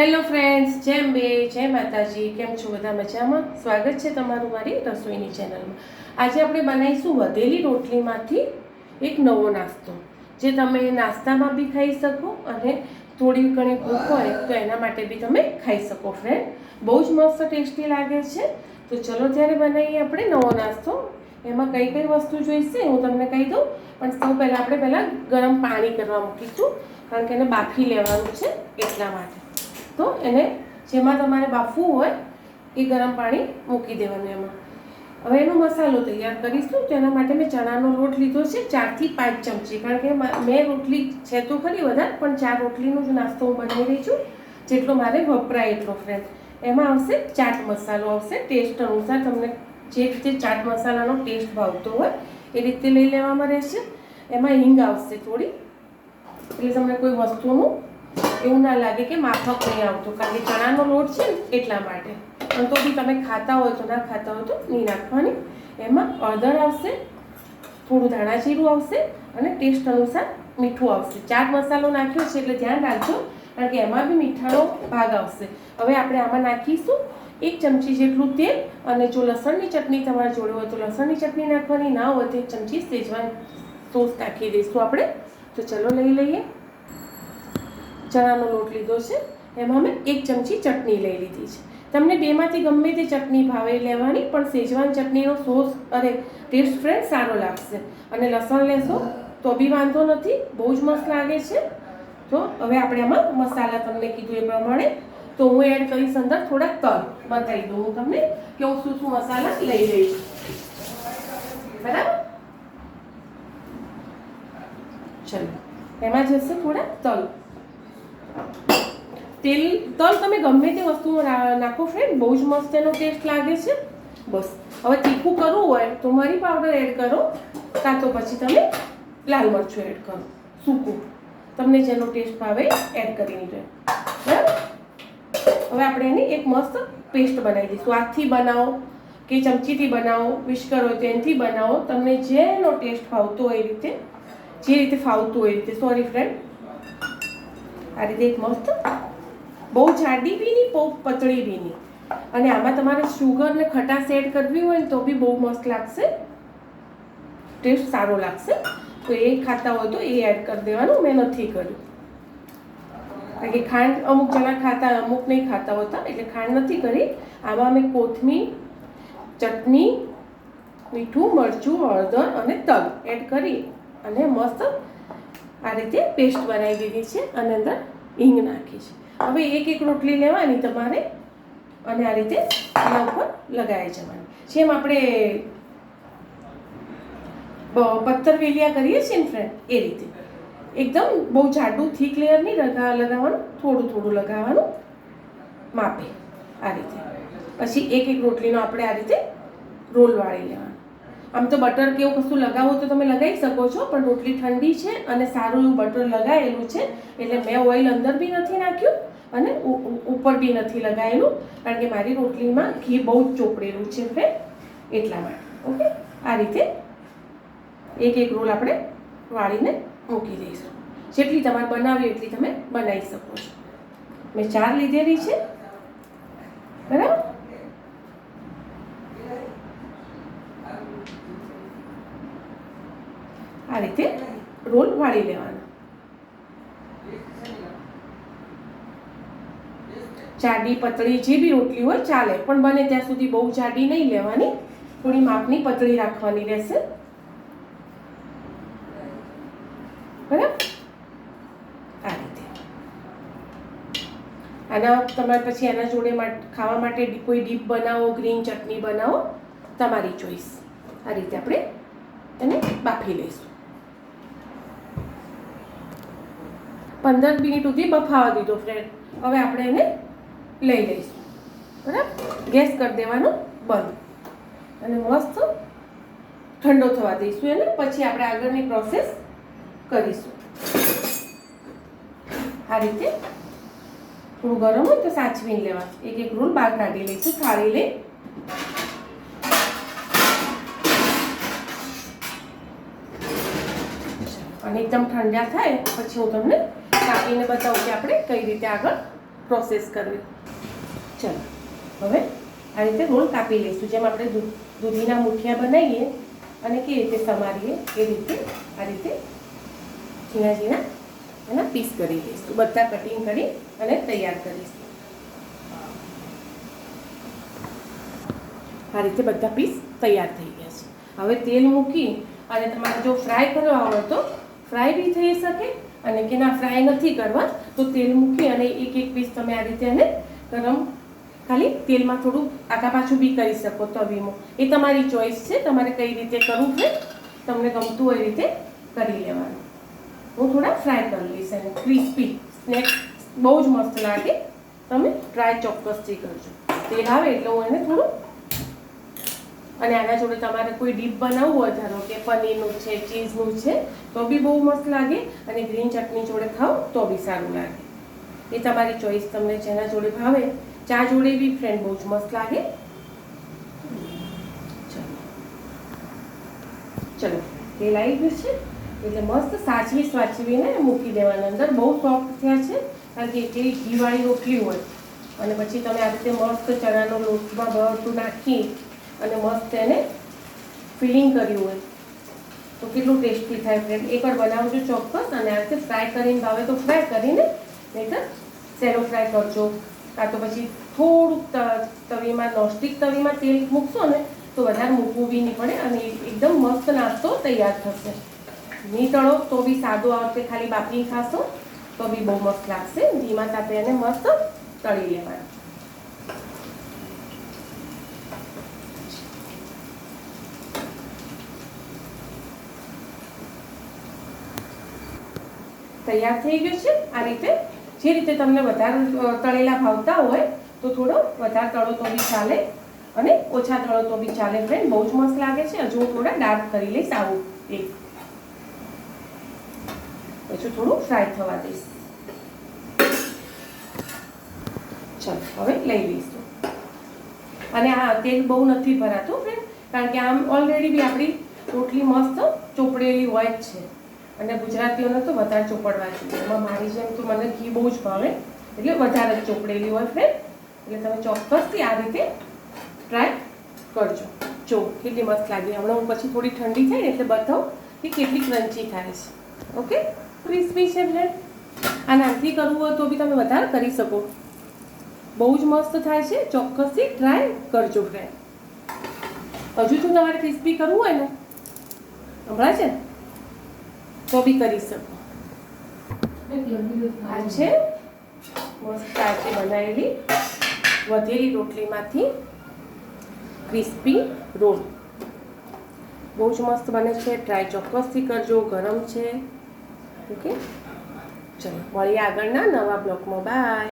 Hello friends જેમ બે, જય માતાજી, કેમ છો બધા મજામાં? સ્વાગત છે તમારું મારી રસોઈની ચેનલમાં આજે આપણે બનાવીશું વધેલી રોટલીમાંથી એક નવો નાસ્તો, જે તમે નાસ્તામાં બી ખાઈ શકો અને થોડી ઘણી ભૂખ હોય તો એના માટે બી તમે ખાઈ શકો ફ્રેન્ડ બહુ જ મસ્ત ટેસ્ટી લાગે છે. તો ચલો ત્યારે બનાવીએ આપણે નવો નાસ્તો. એમાં કઈ કઈ વસ્તુ જોઈશે હું તમને કહી દઉં. પણ સૌ પહેલાં આપણે પહેલાં ગરમ પાણી કરવા મૂકીશું, કારણ કે એને બાફી લેવાનું છે એટલા માટે. તો એને જેમાં તમારે બાફવું હોય એ ગરમ પાણી મૂકી દેવાનું એમાં. હવે એનો મસાલો તૈયાર કરીશું. તેના માટે મેં ચણાનો લોટ લીધો છે, ચારથી પાંચ ચમચી. કારણ કે મેં રોટલી છે તો ખરી વધારે, પણ ચાર રોટલીનો જ નાસ્તો હું બનાવી રહી છું, જેટલો મારે વપરાય એટલો ફ્રેન્ડ એમાં આવશે ચાટ મસાલો, આવશે ટેસ્ટ અનુસાર તમને જે રીતે ચાટ મસાલાનો ટેસ્ટ ભાવતો હોય એ રીતે લઈ લેવામાં રહેશે. એમાં હિંગ આવશે થોડી, એટલે તમને કોઈ વસ્તુનું એવું ના લાગે કે માફક નહીં આવતું, કારણ કે ચણાનો લોટ છે ને એટલા માટે. પણ તો બી તમે ખાતા હોય તો ના ખાતા હોય તો નહીં નાખવાની. એમાં હળદર આવશે, થોડું ધાણા જીરું આવશે અને ટેસ્ટ અનુસાર મીઠું આવશે. ચાટ મસાલો નાખ્યો છે એટલે ધ્યાન રાખજો, કારણ કે એમાં બી મીઠાનો ભાગ આવશે. હવે આપણે આમાં નાખીશું એક ચમચી જેટલું તેલ અને જો લસણની ચટણી તમારા જોડે હોય તો લસણની ચટણી નાખવાની, ના હોય તો એક ચમચી સેજવાન સોસ નાખી દઈશું આપણે. તો ચલો લઈ લઈએ. ચણાનો લોટ લીધો છે. એમાં મેં એક ચમચી ચટણી લઈ લીધી છે. તમને બેમાંથી ગમે તે ચટણી ભાવે લેવાની, પણ સેજવાન ચટણીનો સોસ અરે ટેસ્ટ ફ્રેન્ડ સારો લાગશે. અને લસણ લેશો, તો બી વાંધો નથી, બહુ જ મસ્ત લાગે છે. તો હવે આપણે આમાં મસાલા તમને કીધું એ પ્રમાણે. તો હું એડ કરીશ અંદર થોડા તલ. બતાવી દઉં હું તમને કે હું શું શું મસાલા લઈ રહી બરાબર? ચલો. એમાં જશે થોડા તલ. તેલ, તલ તમે ગમે તે વસ્તુમાં નાખો ફ્રેન્ડ બહુ જ મસ્ત એનો ટેસ્ટ લાગે છે. બસ. હવે તીખું કરવું હોય તો મરી પાવડર એડ કરો, કાં તો પછી તમે લાલ મરચું એડ કરો. સૂકું. તમને જેનો ટેસ્ટ ભાવે એડ કરીને જોઈએ બરાબર? હવે આપણે એની એક મસ્ત પેસ્ટ બનાવી દઈશું. હાથથી બનાવો કે ચમચીથી બનાવો વિશ્કર હોય તો એનાથી બનાવો. તમને જેનો ટેસ્ટ ફાવતો હોય એ રીતે, જે રીતે ફાવતું હોય એ રીતે. સોરી ફ્રેન્ડ આ રીતે એક મસ્ત બહુ જાડી બી નહીં બહુ પતળી બી અને આમાં તમારે શુગર ને ખટાશ એડ કરવી હોય ને તો બી બહુ મસ્ત લાગશે. ટેસ્ટ સારો લાગશે. તો એ ખાતા હોય તો એ એડ કરી દેવાનું. મેં નથી કર્યું. કારણ કે ખાંડ અમુક જણા ખાતા, અમુક નહીં ખાતા હોતા, એટલે ખાંડ નથી કરી. આમાં મેં કોથમીર, ચટણી, મીઠું, મરચું, હળદર અને તલ એડ કરી અને મસ્ત આ રીતે પેસ્ટ બનાવી દીધી છે અને અંદર હિંગ નાખી છે. હવે એક એક રોટલી લેવાની તમારે અને આ રીતે એના ઉપર લગાવી જવાની. જેમ આપણે પથ્થર વેલિયા કરીએ છીએ ને ફ્રેન્ડ એ રીતે. એકદમ બહુ જાડું થીક લેયર નહીં લગા, લગાવવાનું, થોડું થોડું લગાવવાનું, માપે આ રીતે. પછી એક એક રોટલીનો આપણે આ રીતે રોલ વાળી લેવાનો. આમ તો બટર કે એવું કશું લગાવો તો તમે લગાવી શકો છો, પણ રોટલી ઠંડી છે અને સારું એવું બટર લગાવેલું છે, એટલે મેં ઓઇલ અંદર બી નથી નાખ્યું અને ઉપર બી નથી લગાવેલું કારણ કે મારી રોટલીમાં ઘી બહુ જ ચોપડેલું છે ફ્રેન્ડ એટલા માટે, ઓકે? આ રીતે એક એક રોલ આપણે વાળીને મૂકી દઈશું. જેટલી તમારે બનાવી એટલી તમે બનાવી શકો છો. મેં ચાર લીધેલી છે, બરાબર? આ રીતે રોલ વાળી લેવાનો. જાડી, પતળી જે બી રોટલી હોય ચાલે. પણ બને ત્યાં સુધી બહુ જાડી નહીં લેવાની. થોડી માપની પતળી રાખવાની રહેશે. બરાબર? આ રીતે. આના તમારે પછી એના જોડે ખાવા માટે કોઈ ડીપ બનાવો, ગ્રીન ચટણી બનાવો, તમારી ચોઈસ. આ રીતે આપણે એને બાફી લઈશું. પંદર મિનિટ સુધી બફાવા દીધો ફ્રેન્ડ હવે આપણે એને લઈ લઈશું. બરાબર? ગેસ કરી દેવાનો બંધ. અને મસ્ત ઠંડો થવા દઈશું એને. પછી આપણે આગળની પ્રોસેસ કરીશું. આ રીતે થોડું ગરમ હોય તો સાચવીને લેવા એક એક રોલ બહાર કાઢી લઈશું, થાળી લઈ. અને એકદમ ઠંડા થાય, પછી હું તમને કાપીને બતાવું કે આપણે કઈ રીતે આગળ પ્રોસેસ કરવી. ચલો, હવે આ રીતે રોલ કાપી લઈશું. જેમ આપણે દૂધ દૂધીના મુઠિયા બનાવીએ અને કેવી રીતે સમારીએ, એ રીતે આ રીતે ઝીણા ઝીણા એના પીસ કરી લઈશું. બધા કટિંગ કરી અને તૈયાર કરીશું આ રીતે બધા પીસ તૈયાર થઈ ગયા છે. હવે તેલ મૂકી અને તમારે જો ફ્રાય કરવા હોય તો ફ્રાય બી થઈ શકે અને કે ના ફ્રાય નથી કરવા, તો તેલ મૂકી અને એક એક પીસ તમે આ રીતે એને ગરમ ખાલી તેલમાં થોડું આગા પાછું બી કરી શકો તવીમાં. એ તમારી ચોઈસ છે, તમારે કઈ રીતે કરવું છે તમને ગમતું હોય રીતે કરી લેવાનું. હું થોડા ફ્રાય કરી લઈશ એને ક્રિસ્પી સ્નેક બહુ જ મસ્ત લાગે. તમે ટ્રાય ચોક્કસથી કરજો. તેલ આવે એટલે હું એને થોડું અને આના જોડે તમારે કોઈ ડીપ બનાવવું હોય, ધારો કે પનીરનું છે ચીઝનું છે, તો બી બહુ મસ્ત લાગે અને ગ્રીન ચટણી જોડે ખાઓ તો બી સારું લાગે. એ તમારી ચોઈસ તમને જેના જોડે ભાવે. ચા જોડે બી ફ્રેન્ડ બહુ જ મસ્ત લાગે. ચલો. તેલ આવી ગયું છે. એટલે મસ્ત સાચવી સાચવીને મૂકી દેવાના અંદર. બહુ સોફ્ટ થયા છે. કારણ કે જે ઘીવાળી રોટલી હોય અને પછી તમે આ રીતે મસ્ત ચણાનો લોટમાં બધું નાખી અને મસ્ત એને ફિલિંગ કર્યું હોય. તો કેટલું ટેસ્ટી થાય ફ્રેન્ડ એકવાર બનાવજો ચોક્કસ અને આ રીતે ફ્રાય કરીને ભાવે તો ફ્રાય કરીને નહીંતર સેલો ફ્રાય કરજો. કાં તો પછી થોડુંક તવીમાં નોસ્ટિક તવીમાં તેલ મૂકશો ને, તો વધારે મૂકવું બી નહીં પડે અને એકદમ મસ્ત નાસ્તો તૈયાર થશે. નહીં તળો તો બી સાદો આવશે, ખાલી બાફી ખાશો, તો બી બહુ મસ્ત લાગશે. ધીમા તાપે એને મસ્ત તળી લેવાનું. તૈયાર થઈ ગયું છે? આ રીતે જે રીતે તમને વધારે તળેલા ભાવતા હોય, તો થોડો વધારે તળો તો બી ચાલે અને ઓછા તળો તો બી ચાલે ફ્રેન્ડ બહુ જ મસ્ત લાગે છે. હજુ હું થોડા ડાર્ક કરી લઈશ આવું એક. પછી થોડું ફ્રાય થવા દઈશ. ચાલો, હવે લઈ લઈશું અને આ તેલ બહુ નથી ભરાતું ફ્રેન્ડ કારણ કે આમ ઓલરેડી બી આપણી રોટલી મસ્ત ચોપડેલી હોય જ છે. અને ગુજરાતીઓને તો વધારે ચોપડવા જોઈએ. એમાં મારી જેમ તો મને ઘી બહુ જ ભાવે, એટલે વધારે ચોપડેલી હોય ફ્રેન્ડ એટલે તમે ચોક્કસથી આ રીતે ટ્રાય કરજો. જો, કેટલી મસ્ત લાગી. હમણાં હું પછી થોડી ઠંડી થાય ને એટલે બતાવું કે કેટલી ક્રન્ચી થાય છે. ઓકે? ક્રિસ્પી છે ફ્રેન્ડ આ નાનથી કરવું હોય તો બી તમે વધારે કરી શકો. બહુ જ મસ્ત થાય છે. ચોક્કસથી ટ્રાય કરજો ફ્રેન્ડ હજુ જો તમારે ક્રિસ્પી કરવું હોય ને હમણાં છે? તો બી કરી શકો. આ છે? મસ્ત આજે બનાવેલી. વધેલી રોટલીમાંથી ક્રિસ્પી રોલ. બહુ જ મસ્ત બને છે. ટ્રાય ચોક્કસથી કરજો. ગરમ છે. ઓકે? ચલો મળીએ આગળના નવા બ્લોગમાં. બાય.